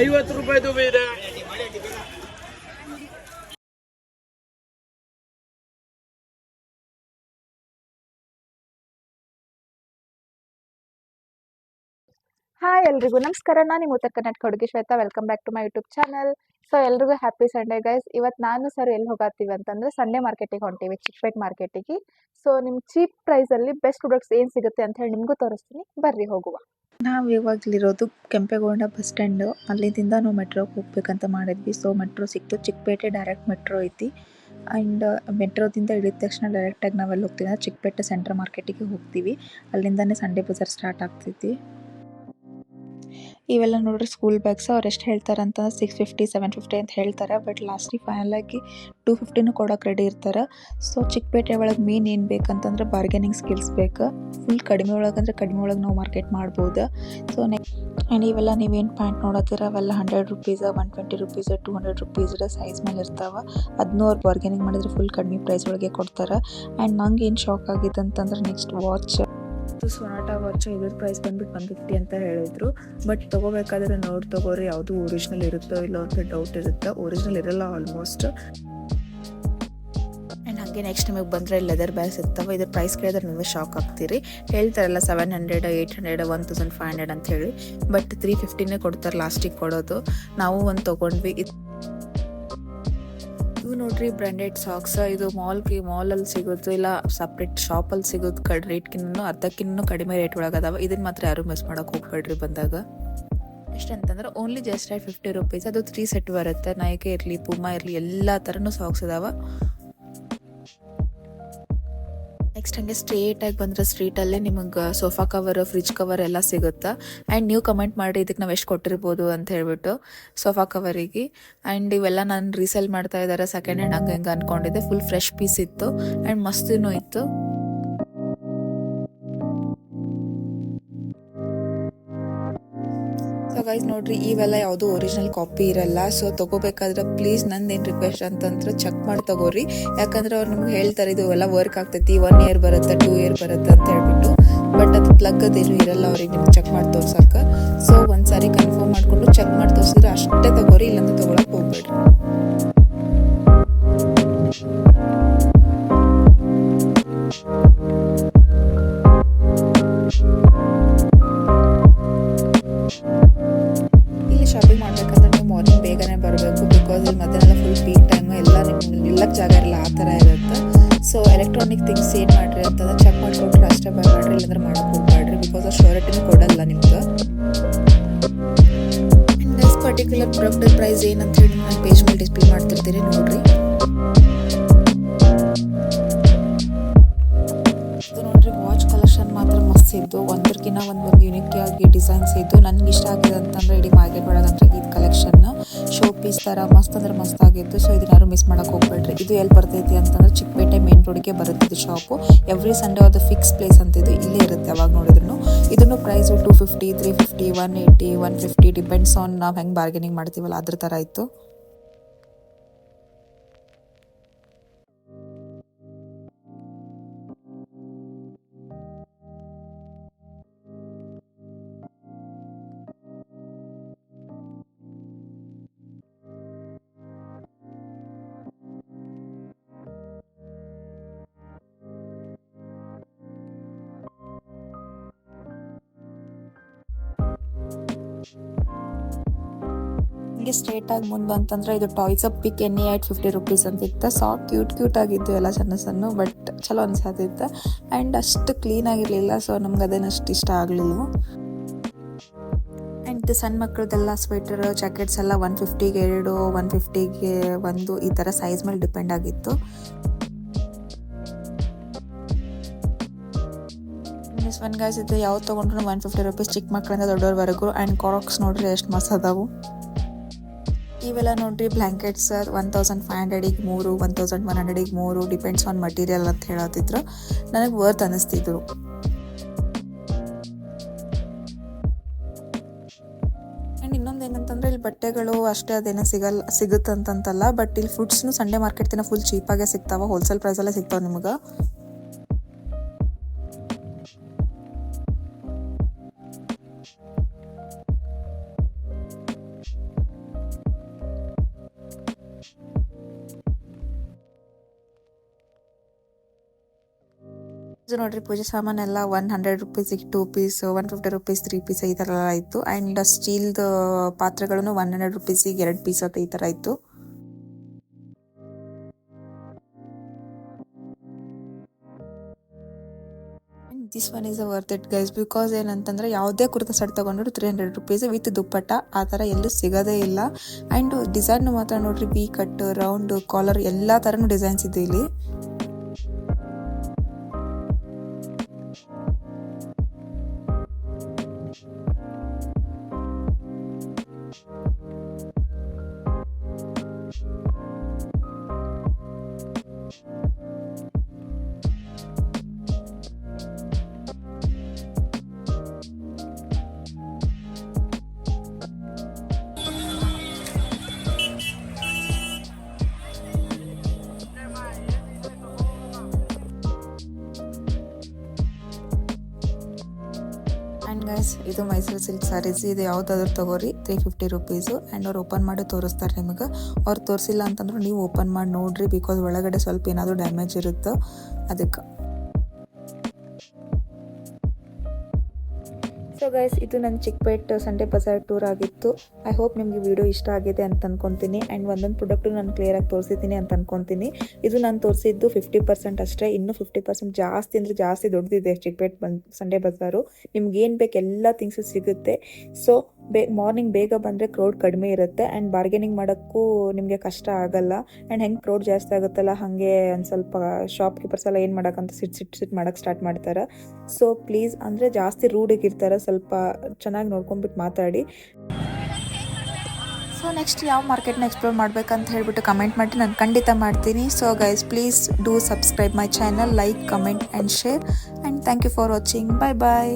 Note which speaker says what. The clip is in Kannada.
Speaker 1: ಐವತ್ತು ರೂಪಾಯಿದು ಬೇಡ
Speaker 2: ಹಾಯ್ ಎಲ್ರಿಗೂ. ನಮಸ್ಕಾರ. ನಾನು ನಿಮ್ಮ ಉತ್ತರ ಕರ್ನಾಟಕ ಹುಡುಗಿ Shweta. Welcome back to my YouTube channel so ಎಲ್ರಿಗೂ ಹ್ಯಾಪಿ ಸಂಡೇ ಗೈಸ್ ಇವತ್ತು ನಾನು ಸರ್ ಎಲ್ಲಿ ಹೋಗತ್ತೀವಿ ಅಂತಂದ್ರೆ ಸಂಡೇ ಮಾರ್ಕೆಟಿಗೆ ಹೊಂಟೀವಿ ಚಿಕ್ಕಪೇಟ್ ಮಾರ್ಕೆಟಿಗೆ ಸೊ ನಿಮ್ಮ ಚೀಪ್ ಪ್ರೈಸಲ್ಲಿ ಬೆಸ್ಟ್ ಪ್ರಾಡಕ್ಟ್ಸ್ ಏನು ಸಿಗುತ್ತೆ ಅಂತ ಹೇಳಿ ನಿಮಗೂ ತೋರಿಸ್ತೀನಿ. ಬರ್ರಿ, ಹೋಗುವ.
Speaker 3: ನಾವು ಇವಾಗಲಿರೋದು ಕೆಂಪೇಗೌಡ ಬಸ್ ಸ್ಟ್ಯಾಂಡು ಅಲ್ಲಿಂದ ನಾವು ಮೆಟ್ರೋಗೆ ಹೋಗ್ಬೇಕಂತ ಮಾಡಿದ್ವಿ. ಸೊ ಮೆಟ್ರೋ ಸಿಕ್ತು. ಚಿಕ್ಕಪೇಟೆ ಡೈರೆಕ್ಟ್ ಮೆಟ್ರೋ ಐತಿ. ಆ್ಯಂಡ್ ಮೆಟ್ರೋದಿಂದ ಇಳಿದ ತಕ್ಷಣ ಡೈರೆಕ್ಟಾಗಿ ನಾವೆಲ್ಲಿ ಹೋಗ್ತೀವಿ. ಅಂದರೆ ಚಿಕ್ಕಪೇಟೆ ಸೆಂಟ್ರಲ್ ಮಾರ್ಕೆಟಿಗೆ ಹೋಗ್ತೀವಿ. ಅಲ್ಲಿಂದನೇ ಸಂಡೇ ಬಜಾರ್ ಸ್ಟಾರ್ಟ್ ಆಗ್ತೈತಿ. ಇವೆಲ್ಲ ನೋಡ್ರಿ ಸ್ಕೂಲ್ ಬ್ಯಾಗ್ಸ್ ಅವ್ರು ಎಷ್ಟು ಹೇಳ್ತಾರೆ ಅಂತಂದ್ರೆ ಸಿಕ್ಸ್ ಫಿಫ್ಟಿ ಸೆವೆನ್ ಫಿಫ್ಟಿ ಅಂತ ಹೇಳ್ತಾರೆ. ಬಟ್ ಲಾಸ್ಟಿಗೆ ಫೈನಲ್ ಆಗಿ ಟೂ ಫಿಫ್ಟಿನೂ ಕೊಡೋಕೆ ರೆಡಿ ಇರ್ತಾರೆ. ಸೊ ಚಿಕ್ಕಪೇಟೆ ಒಳಗೆ ಮೇನ್ ಏನು ಬೇಕಂತಂದ್ರೆ ಬಾರ್ಗೇನಿಂಗ್ ಸ್ಕಿಲ್ಸ್ ಬೇಕು. ಫುಲ್ ಕಡಿಮೆ ಒಳಗಂದ್ರೆ ಕಡಿಮೆ ಒಳಗೆ ನಾವು ಮಾರ್ಕೆಟ್ ಮಾಡ್ಬೋದು. ಸೊ ನೆಕ್ಸ್ಟ್ ಆ್ಯಂಡ್ ಇವೆಲ್ಲ ನೀವೇನು ಪ್ಯಾಂಟ್ ನೋಡತ್ತೀರ ಅವೆಲ್ಲ hundred rupees one twenty rupees two hundred rupees size ಮೇಲೆ ಇರ್ತಾವೆ. ಅದನ್ನೂ ಅವ್ರು ಬಾರ್ಗೇನಿಂಗ್ ಮಾಡಿದ್ರೆ ಫುಲ್ ಕಡಿಮೆ ಪ್ರೈಸ್ ಒಳಗೆ ಕೊಡ್ತಾರೆ. ಆ್ಯಂಡ್ ನಂಗೆ ಏನು ಶಾಕ್ ಆಗಿದೆ ಅಂತಂದ್ರೆ ನೆಕ್ಸ್ಟ್ ವಾಚ್ ಸೊನಾಟಾ ವಾಚ್ ಇದ್ರ ಪ್ರೈಸ್ ಬಂದ್ಬಿಟ್ಟು ಒನ್ ಫಿಫ್ಟಿ ಅಂತ ಹೇಳಿದ್ರು. ಬಟ್ ತಗೋಬೇಕಾದ್ರೆ ನೋಡಿ ತೊಗೋರಿ, ಯಾವುದು ಒರಿಜಿನಲ್ ಇರುತ್ತೋ ಇಲ್ಲೋ ಅಂತ ಡೌಟ್ ಇರುತ್ತೆ. ಒರಿಜಿನಲ್ ಇರಲ್ಲ ಆಲ್ಮೋಸ್ಟ್ ಆ್ಯಂಡ್ ಹಾಗೆ ನೆಕ್ಸ್ಟ್ ನಿಮಗೆ ಬಂದರೆ ಲೆದರ್ ಬ್ಯಾಗ್ ಇರ್ತಾವೆ. ಇದ್ರ ಪ್ರೈಸ್ ಕೇಳಿದ್ರೆ ನೀವು ಶಾಕ್ ಆಗ್ತೀರಿ. ಹೇಳ್ತಾರಲ್ಲ seven hundred eight hundred one thousand five hundred ಅಂತ ಹೇಳಿ. ಬಟ್ ತ್ರೀ ಫಿಫ್ಟಿನೇ ಕೊಡ್ತಾರೆ ಲಾಸ್ಟಿಗೆ ಕೊಡೋದು. ನಾವು ಒಂದು ತೊಗೊಂಡ್ವಿ. ಇದು ನೋಡ್ರಿ ಬ್ರಾಂಡೆಡ್ ಸಾಕ್ಸ್ ಇದು ಮಾಲ್ ಮಾಲ್ ಅಲ್ಲಿ ಸಿಗೋದು, ಇಲ್ಲ ಸಪ್ರೇಟ್ ಶಾಪಲ್ಲಿ ಸಿಗೋದು ಕಡ್ ರೇಟ್ಗಿನ್ನೂ ಅರ್ಧಕ್ಕಿನ್ನೂ ಕಡಿಮೆ ರೇಟ್ ಒಳಗೆ ಅದಾವ. ಇದನ್ನ ಮಾತ್ರ ಯಾರು ಮಿಸ್ ಮಾಡೋಕೆ ಹೋಗ್ಬೇಡ್ರಿ ಬಂದಾಗ. ಎಷ್ಟಂತಂದ್ರೆ only just I fifty rupees ಅದು ತ್ರೀ ಸೆಟ್ ಬರುತ್ತೆ. ನಾಯಕ ಇರಲಿ ಪುಮಾ ಇರಲಿ, ಎಲ್ಲ ಥರನೂ ಸಾಕ್ಸ್ ಅದಾವ. ನೆಕ್ಸ್ಟ್ ಹಂಗೆ ಸ್ಟ್ರೇಟ್ ಆಗಿ ಬಂದ್ರೆ ಸ್ಟ್ರೀಟಲ್ಲೇ ನಿಮಗೆ ಸೋಫಾ ಕವರ್ ಫ್ರಿಜ್ ಕವರ್ ಎಲ್ಲ ಸಿಗುತ್ತೆ? ಆ್ಯಂಡ್ ನೀವು ಕಮೆಂಟ್ ಮಾಡಿ ಇದಕ್ಕೆ ನಾವು ಎಷ್ಟು ಕೊಟ್ಟಿರ್ಬೋದು ಅಂತ ಹೇಳ್ಬಿಟ್ಟು ಸೋಫಾ ಕವರಿಗೆ ಆ್ಯಂಡ್ ಇವೆಲ್ಲ ನಾನು ರೀಸೇಲ್ ಮಾಡ್ತಾ ಇದ್ದಾರೆ ಸೆಕೆಂಡ್ ಹ್ಯಾಂಡ್ ಹಂಗೆ ಹಂಗೆ ಅನ್ಕೊಂಡಿದ್ದೆ. ಫುಲ್ ಫ್ರೆಶ್ ಪೀಸ್ ಇತ್ತು. ಆ್ಯಂಡ್ ಮಸ್ತಿನೂ ಇತ್ತು. ಗೈಸ್ ನೋಡ್ರಿ, ಇವೆಲ್ಲ ಯಾವುದು ಒರಿಜಿನಲ್ ಕಾಪಿ ಇರಲ್ಲ. ಸೊ ತಗೋಬೇಕಾದ್ರೆ ಪ್ಲೀಸ್ ನಂದೇನು ರಿಕ್ವೆಸ್ಟ್ ಅಂತಂದ್ರೆ ಚೆಕ್ ಮಾಡಿ ತಗೋರಿ. ಯಾಕಂದ್ರೆ ಅವ್ರು ನಿಮ್ಗೆ ಹೇಳ್ತಾರೆ, ಇದು ಎಲ್ಲ ವರ್ಕ್ ಆಗ್ತೈತಿ ಒನ್ ಇಯರ್ ಬರುತ್ತೆ ಟೂ ಇಯರ್ ಬರುತ್ತೆ ಅಂತ ಹೇಳ್ಬಿಟ್ಟು. ಬಟ್ ಅದು ಪ್ಲಗ್ ಅದೇನು ಇರಲ್ಲ, ಅವ್ರಿಗೆ ನಿಮ್ಗೆ ಚೆಕ್ ಮಾಡಿ ತೋರ್ಸಕ್ಕೆ. ಸೊ ಒಂದ್ಸಾರಿ ಕನ್ಫರ್ಮ್ ಮಾಡ್ಕೊಂಡು ಚೆಕ್ ಮಾಡಿ ತೋರಿಸಿದ್ರೆ ಅಷ್ಟೇ ತಗೋರಿ, ಇಲ್ಲಾಂದ್ರೆ ತಗೊಳಕ್ ಹೋಗ್ಬೇಡ್ರಿ. ಜಾಗ ಇರಲ್ಲ, ಆ ಥರ ಇರುತ್ತೆ. ಸೊ ಎಲೆಕ್ಟ್ರಾನಿಕ್ ಥಿಂಗ್ಸ್ ಏನು ಮಾಡಿರಿ ಅಂತಂದ್ರೆ ಚೆಕ್ ಮಾಡಿಕೊಟ್ರೆ ಅಷ್ಟೇ ಬೈ ಮಾಡಿರಿ, ಇಲ್ಲಾಂದ್ರೆ ಮಾಡೋಕೆ ಹೋಗ್ಬೇಡ್ರಿ ಬಿಕಾಸ್ ಆ ಶೋರಿಟಿನೂ ಕೊಡಲ್ಲ ನಿಮ್ಗೆ ನೆಕ್ಸ್ಟ್ ಪರ್ಟಿಕ್ಯುಲರ್ ಪ್ರಾಡಕ್ಟ್ ಪ್ರೈಸ್ ಏನಂತ ಹೇಳಿ ನಾನು ಪೇಜ್ ಮೇಲೆ ಡಿಸ್ಪ್ಲೇ ಮಾಡ್ತಿರ್ತೀನಿ ನೋಡ್ರಿ. ಇದು ಇದ್ದು ಒಂದಕ್ಕಿಂತ ಒಂದು ಒಂದು ಯೂನಿಕ್ ಆಗಿ ಡಿಸೈನ್ಸ್ ಇದ್ದು ನನ್ಗೆ ಇಷ್ಟ ಆಗಿದೆ ಅಂತಂದ್ರೆ ಇಡೀ ಮಾರ್ಕೆಟ್ ಒಳಗಂದ್ರೆ ಈ ಕಲೆಕ್ಷನ್ ಶೋ ಪೀಸ್ ತರ, ಮಸ್ತ್ ಅಂದ್ರೆ ಮಸ್ತ್ ಆಗಿತ್ತು. ಸೊ ಇದನ್ನ ಯಾರು ಮಿಸ್ ಮಾಡಕ್ ಹೋಗ್ಬೇಡ್ರಿ. ಇದು ಎಲ್ಲಿ ಬರ್ತೈತಿ ಅಂತಂದ್ರೆ ಚಿಕ್ಕಪೇಟೆ ಮೇನ್ ರೋಡ್ಗೆ ಬರುತ್ತೆ ಇದು ಶಾಪು ಎವ್ರಿ ಸಂಡೇ ಅದು ಫಿಕ್ಸ್ ಪ್ಲೇಸ್ ಅಂತ ಇದು ಇಲ್ಲೇ ಇರುತ್ತೆ ಅವಾಗ ನೋಡಿದ್ರು ಇದನ್ನು price two fifty three fifty one eighty one fifty depends on ನಾವು ಹೆಂಗೆ ಬಾರ್ಗೇನಿಂಗ್ ಮಾಡ್ತೀವಲ್ಲ, ಅದ್ರ ಥರ ಇತ್ತು. ಹಿಂಗೆ ಸ್ಟ್ರೇಟ್ ಆಗಿ ಮುಂದೆ ಬಂತಂದ್ರೆ ಇದು toys up pick any at fifty rupees ಅಂತ ಇತ್ತು ಸಾ ಕ್ಯೂಟ್ ಕ್ಯೂಟ್ ಆಗಿದ್ದು ಎಲ್ಲ ಸಣ್ಣ ಸಣ್ಣ ಬಟ್ ಚಲೋ ಅನ್ಸತ್ತಿತ್ತು ಆ್ಯಂಡ್ ಅಷ್ಟು ಕ್ಲೀನ್ ಆಗಿರಲಿಲ್ಲ ಸೊ ನಮ್ಗೆ ಅದೇನು ಅಷ್ಟು ಇಷ್ಟ ಆಗಲಿಲ್ಲ. ಆ್ಯಂಡ್ ಸಣ್ಣ ಮಕ್ಕಳದೆಲ್ಲ ಸ್ವೆಟರ್ ಜಾಕೆಟ್ಸ್ ಎಲ್ಲ ಒನ್ ಫಿಫ್ಟಿಗೆ ಎರಡು ಒನ್ ಫಿಫ್ಟಿಗೆ ಒಂದು, ಈ ಥರ ಸೈಜ್ ಮೇಲೆ ಡಿಪೆಂಡ್ ಆಗಿತ್ತು. ಮಿಸ್ ಒನ್ ಗಾಯ್ಸ್ ಇದು ಯಾವ್ದು ತೊಗೊಂಡ್ರು ಒನ್ ಫಿಫ್ಟಿ ರುಪೀಸ್ ಚಿಕ್ಕ ಮಕ್ಕಳಿಂದ ದೊಡ್ಡವ್ರವರೆಗೂ ಆ್ಯಂಡ್ ಕಾರಾಕ್ಸ್ ನೋಡ್ರಿ ಎಷ್ಟು ಮಸ್ತ್ ಅದಾವು. ಇವೆಲ್ಲ ನೋಡ್ರಿ ಬ್ಲ್ಯಾಂಕೆಟ್ಸ್ ಒನ್ ತೌಸಂಡ್ ಫೈವ್ ಹಂಡ್ರೆಡಿಗೆ ಮೂರು ಒನ್ ತೌಸಂಡ್ ಒನ್ ಹಂಡ್ರೆಡಿಗೆ ಮೂರು ಡಿಪೆಂಡ್ಸ್ ಆನ್ ಮಟೀರಿಯಲ್ ಅಂತ ಹೇಳತ್ತಿದ್ರು ನನಗೆ ವರ್ತ್ ಅನ್ನಿಸ್ತಿದ್ರು. ಆ್ಯಂಡ್ ಇನ್ನೊಂದು ಏನಂತಂದ್ರೆ, ಇಲ್ಲಿ ಬಟ್ಟೆಗಳು ಅಷ್ಟೇ ಅದೇನೋ ಸಿಗಲ್ಲ ಸಿಗುತ್ತಂತಂತಲ್ಲ ಬಟ್ ಇಲ್ಲಿ ಫುಡ್ಸ್ನು ಸಂಡೇ ಮಾರ್ಕೆಟ್ ತಿನ್ನ ಫುಲ್ ಚೀಪಾಗೆ ಸಿಗ್ತಾವ ಹೋಲ್ಸೇಲ್ ಪ್ರೈಸಲ್ಲೇ ಸಿಗ್ತಾವೆ ನಿಮ್ಗೆ. ಇದು ನೋಡ್ರಿ ಪೂಜೆ ಸಾಮಾನೆಲ್ಲ one hundred ರುಪೀಸಿಗೆ two piece one fifty rupees three piece ಈ ಥರ ಎಲ್ಲ ಇತ್ತು. ಆ್ಯಂಡ್ ಸ್ಟೀಲ್ದು ಪಾತ್ರೆಗಳನ್ನು ಒನ್ ಹಂಡ್ರೆಡ್ ರುಪೀಸಿಗೆ ಎರಡು ಪೀಸ್ ಅಂತ ಈ ಥರ ಇತ್ತು. This one is worth it guys because ಏನಂತಂದ್ರೆ ಯಾವುದೇ ಕುರ್ತಾ ಸೆಟ್ ತಗೊಂಡ್ರು three hundred rupees with dupatta, ಆ ತರ ಎಲ್ಲೂ ಸಿಗೋದೇ ಇಲ್ಲ. ಅಂಡ್ ಡಿಸೈನ್ ಮಾತ್ರ ನೋಡ್ರಿ ಬಿ ಕಟ್ ರೌಂಡ್ ಕಾಲರ್ ಎಲ್ಲಾ ತರನು ಡಿಸೈನ್ಸ್ ಇದೆ ಇಲ್ಲಿ. ಗೈಸ್ ಇದು ಮೈಸೂರು ಸಿಲ್ಕ್ ಸ್ಯಾರೀಸ್ ಇದು ಯಾವುದಾದ್ರೂ ತಗೋರಿ ತ್ರೀ ಫಿಫ್ಟಿ ರುಪೀಸು ಆ್ಯಂಡ್ ಅವ್ರು ಓಪನ್ ಮಾಡಿ ತೋರಿಸ್ತಾರೆ ನಿಮಗೆ. ಅವ್ರು ತೋರಿಸಿಲ್ಲ ಅಂತಂದ್ರೆ ನೀವು ಓಪನ್ ಮಾಡಿ ನೋಡ್ರಿ ಬಿಕಾಸ್ ಒಳಗಡೆ ಸ್ವಲ್ಪ ಏನಾದರೂ ಡ್ಯಾಮೇಜ್ ಇರುತ್ತೆ, ಅದಕ್ಕೆ. ಸೊ ಗೈಸ್ ಇದು ನನ್ನ ಚಿಕ್ಕಪೇಟ್ ಸಂಡೇ ಬಜಾರ್ ಟೂರ್ ಆಗಿತ್ತು. ಐ ಹೋಪ್ ನಿಮಗೆ ವಿಡಿಯೋ ಇಷ್ಟ ಆಗಿದೆ ಅಂತ ಅನ್ಕೊಂತೀನಿ. ಆ್ಯಂಡ್ ಒಂದೊಂದು ಪ್ರಾಡಕ್ಟು ನಾನು ಕ್ಲಿಯರಾಗಿ ತೋರಿಸಿದ್ದೀನಿ ಅಂತ ಅನ್ಕೊಂತೀನಿ. ಇದು ನಾನು ತೋರಿಸಿದ್ದು ಫಿಫ್ಟಿ ಪರ್ಸೆಂಟ್ ಅಷ್ಟೇ. ಇನ್ನೂ ಫಿಫ್ಟಿ ಪರ್ಸೆಂಟ್ ಜಾಸ್ತಿ ಅಂದರೆ ಜಾಸ್ತಿ ದೊಡ್ಡದಿದೆ ಚಿಕ್ಕಪೇಟ್ ಬಂದು ಸಂಡೇ ಬಜಾರು ನಿಮ್ಗೆ ಏನು ಬೇಕು ಎಲ್ಲ ಥಿಂಗ್ಸು ಸಿಗುತ್ತೆ. ಸೊ ಬೇ ಮಾರ್ನಿಂಗ್ ಬೇಗ ಬಂದರೆ ಕ್ರೌಡ್ ಕಡಿಮೆ ಇರುತ್ತೆ ಆ್ಯಂಡ್ ಬಾರ್ಗೇನಿಂಗ್ ಮಾಡೋಕ್ಕೂ ನಿಮಗೆ ಕಷ್ಟ ಆಗಲ್ಲ. ಆ್ಯಂಡ್ ಹೆಂಗೆ ಕ್ರೌಡ್ ಜಾಸ್ತಿ ಆಗುತ್ತಲ್ಲ, ಹಾಗೆ ಒಂದು ಸ್ವಲ್ಪ ಶಾಪ್ ಕೀಪರ್ಸ್ ಎಲ್ಲ ಏನು ಮಾಡೋಕ್ಕಂತ ಸಿಟ್ ಸಿಟ್ ಸಿಟ್ ಮಾಡೋಕ್ಕೆ ಸ್ಟಾರ್ಟ್ ಮಾಡ್ತಾರೆ. ಸೊ ಪ್ಲೀಸ್ ಅಂದರೆ ಜಾಸ್ತಿ ರೂಢಿಗಿರ್ತಾರೆ ಸ್ವಲ್ಪ ಚೆನ್ನಾಗಿ ನೋಡ್ಕೊಂಬಿಟ್ಟು ಮಾತಾಡಿ. ಸೊ ನೆಕ್ಸ್ಟ್ ಯಾವ ಮಾರ್ಕೆಟ್ನ ಎಕ್ಸ್ಪ್ಲೋರ್ ಮಾಡ್ಬೇಕಂತ ಹೇಳ್ಬಿಟ್ಟು ಕಮೆಂಟ್ ಮಾಡಿ ನಾನು ಖಂಡಿತ ಮಾಡ್ತೀನಿ. So guys please do subscribe my channel like comment and share and thank you for watching bye bye